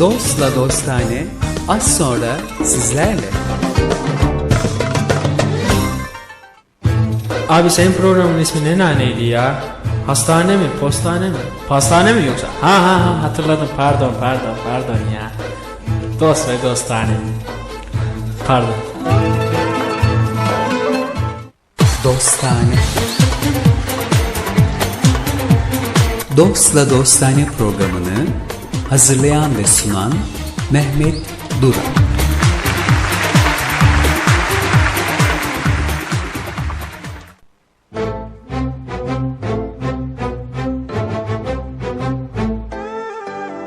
Dostla Dostane az sonra sizlerle. Abi senin programın ismi ne naneydi ya? Hastane mi, postane mi? Pastane mi yoksa? Ha ha ha hatırladım pardon pardon pardon ya. Dost ve dostane. Pardon. Dostane. Dostla Dostane programını hazırlayan ve sunan Mehmet Duran.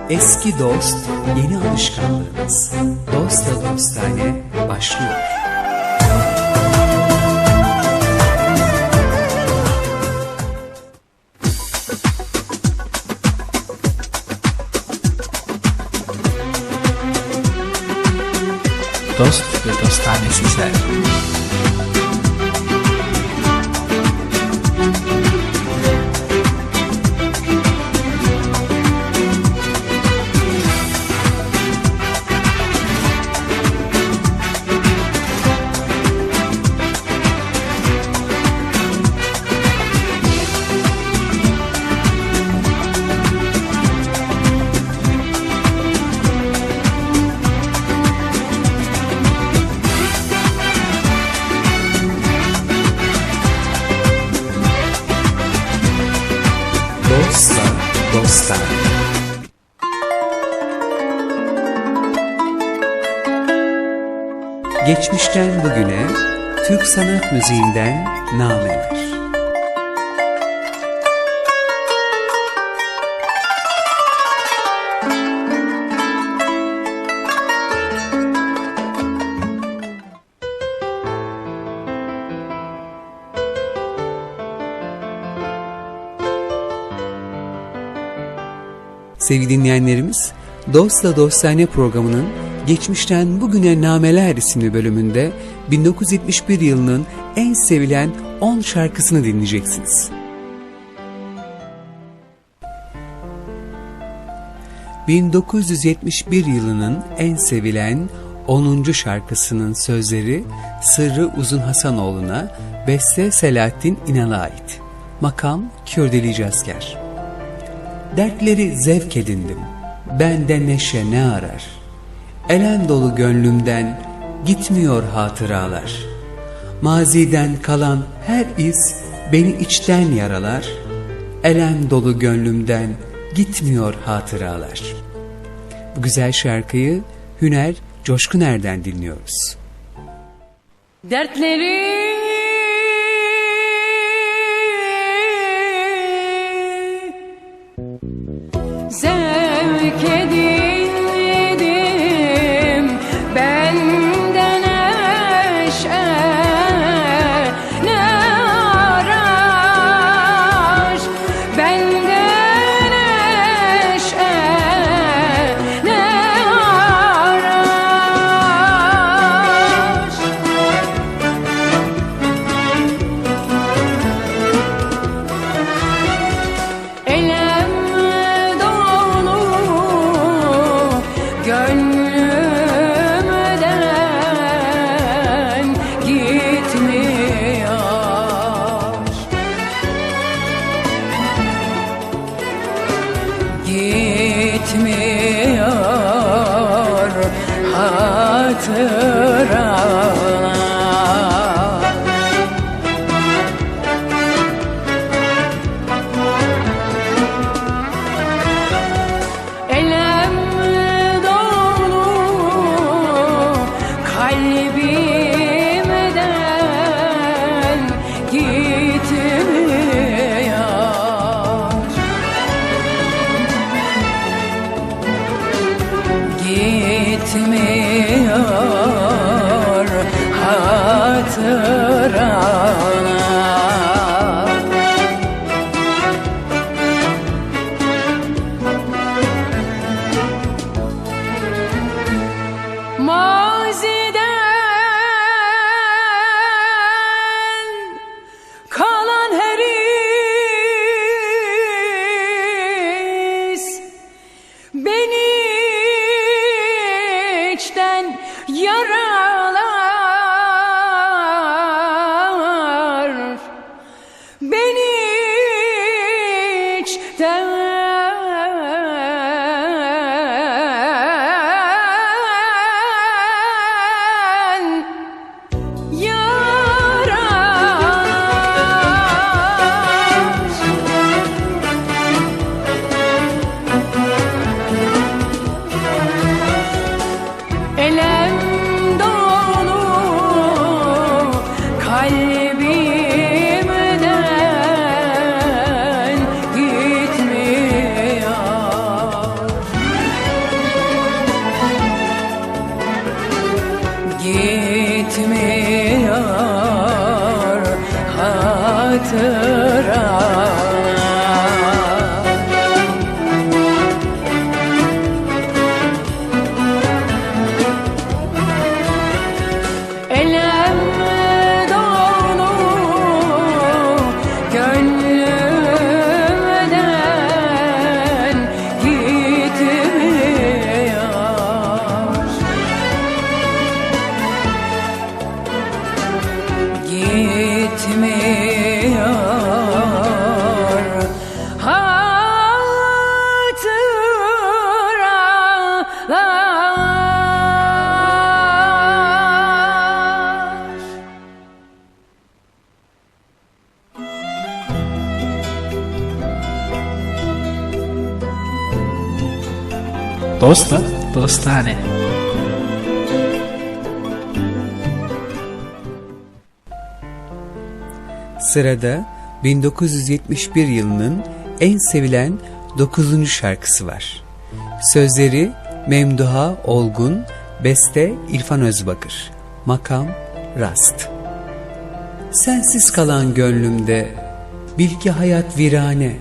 Eski dost, yeni alışkanlığımız. Dostla Dostane başlıyor. Dost ve dostane sizler. Türk sanat müziğinden nameler. Sevgili dinleyenlerimiz, Dostla Dostane programının Geçmişten Bugüne Nameler isimli bölümünde 1971 yılının en sevilen 10 şarkısını dinleyeceksiniz. ...1971 yılının en sevilen 10. şarkısının sözleri Sırrı Uzun Hasanoğlu'na, beste Selahattin İnal'a ait. Makam Kürdeli Cazker. Dertleri zevk edindim. Bende neşe ne arar? Elen dolu gönlümden gitmiyor hatıralar. Maziden kalan her iz beni içten yaralar. Elen dolu gönlümden gitmiyor hatıralar. Bu güzel şarkıyı Hüner Coşkuner'den dinliyoruz. Dertleri zevk edindim geçmişten hayatım Dost da dostane. Sırada 1971 yılının en sevilen 9. şarkısı var. Sözleri Memduha Olgun, beste İrfan Özbakır, makam Rast. Sensiz kalan gönlümde, bil ki hayat virane,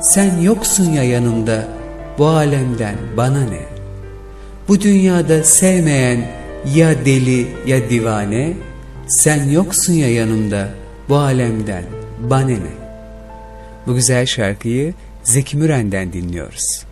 sen yoksun ya yanımda, bu alemden bana ne? Bu dünyada sevmeyen ya deli ya divane, sen yoksun ya yanımda bu alemden bana ne? Bu güzel şarkıyı Zeki Müren'den dinliyoruz.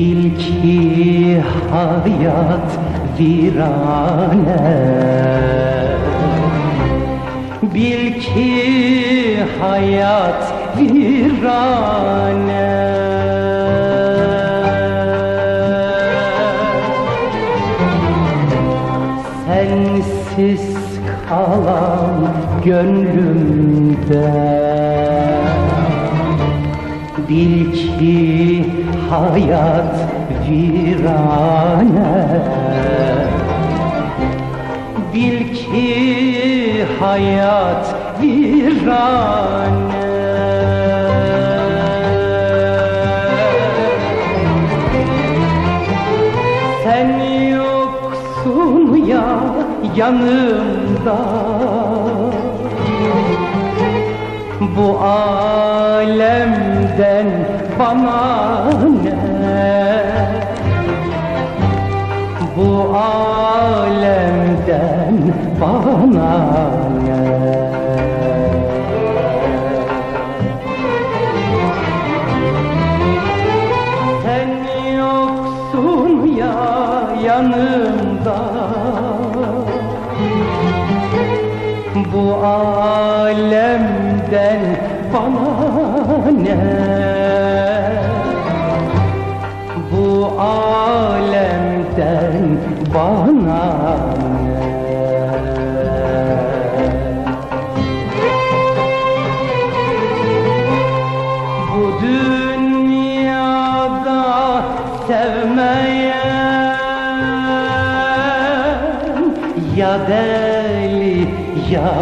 Bil ki hayat virane. Bil ki hayat virane. Sensiz kalan gönlümde Bil ki hayat virane. Bil ki hayat virane. Sen yoksun ya yanımda Bu alemden bana ne? Bu alemden bana ne? Sen yoksun ya yanımda. Bu alemden bana ne? Bu alemden bana ne? Bu dünyada sevmeyen ya deli ya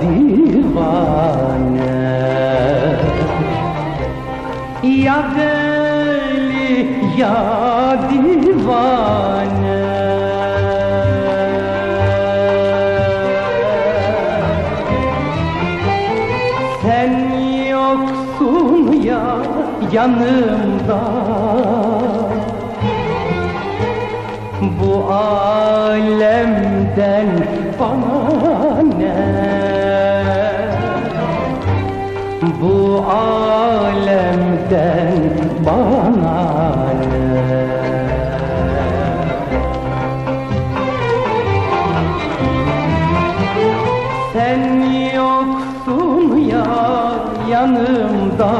divane Ya deli ya divane. Sen yoksun ya yanımda. Bu ağ Bu alemden bana ne? Sen yoksun ya yanımda.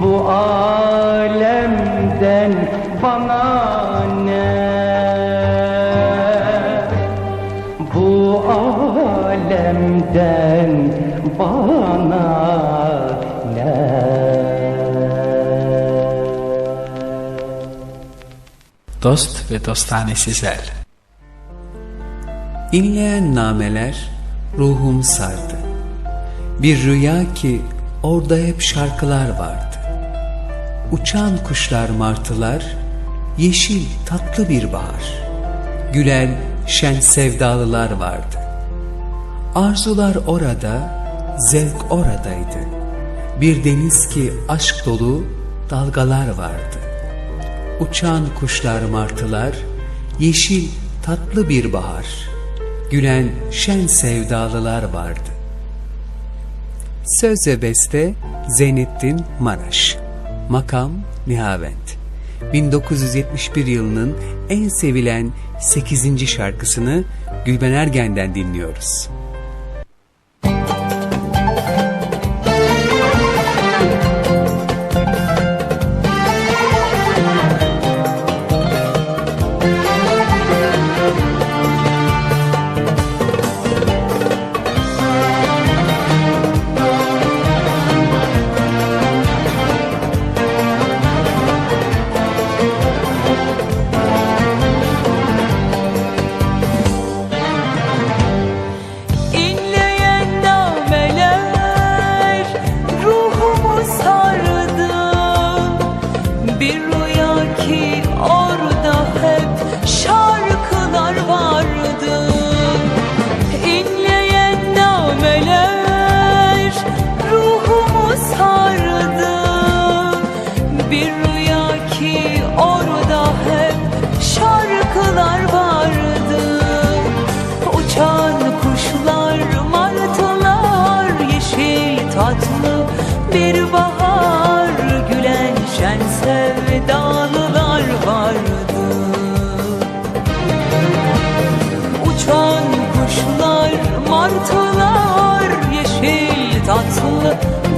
Bu alemden Dost ve dostane sizler. İnleyen nameler ruhum sardı. Bir rüya ki orada hep şarkılar vardı. Uçan kuşlar martılar, yeşil tatlı bir bahar. Gülen şen sevdalılar vardı. Arzular orada, zevk oradaydı. Bir deniz ki aşk dolu dalgalar vardı. Uçan kuşlar martılar, yeşil tatlı bir bahar. Gülen şen sevdalılar vardı. Söz ve beste Zeynettin Maraş. Makam Nihavent. 1971 yılının en sevilen 8. şarkısını Gülben Ergen'den dinliyoruz.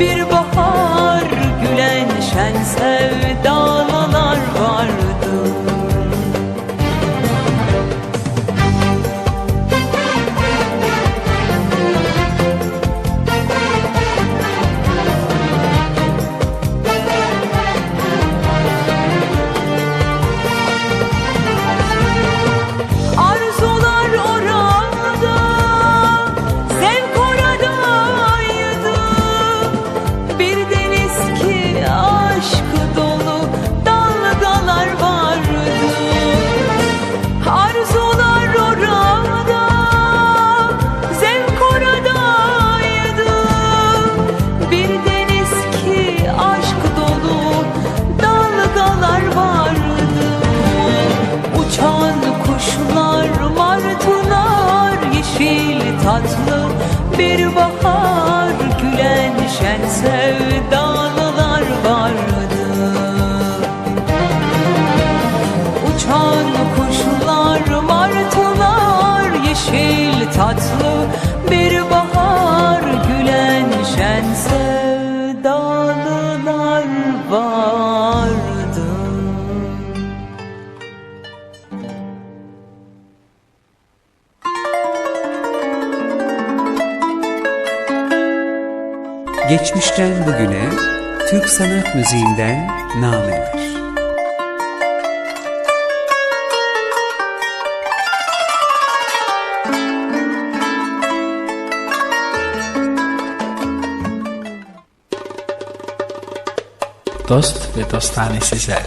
Bir bahar bir bahar Gülen şen sevdalılar vardı. Uçan kuşlar, martılar, yeşil tatlı bir bahar Gülen şen sevdalılar Geçmişten bugüne Türk sanat müziğinden nameler. Dost ve dostane sizler.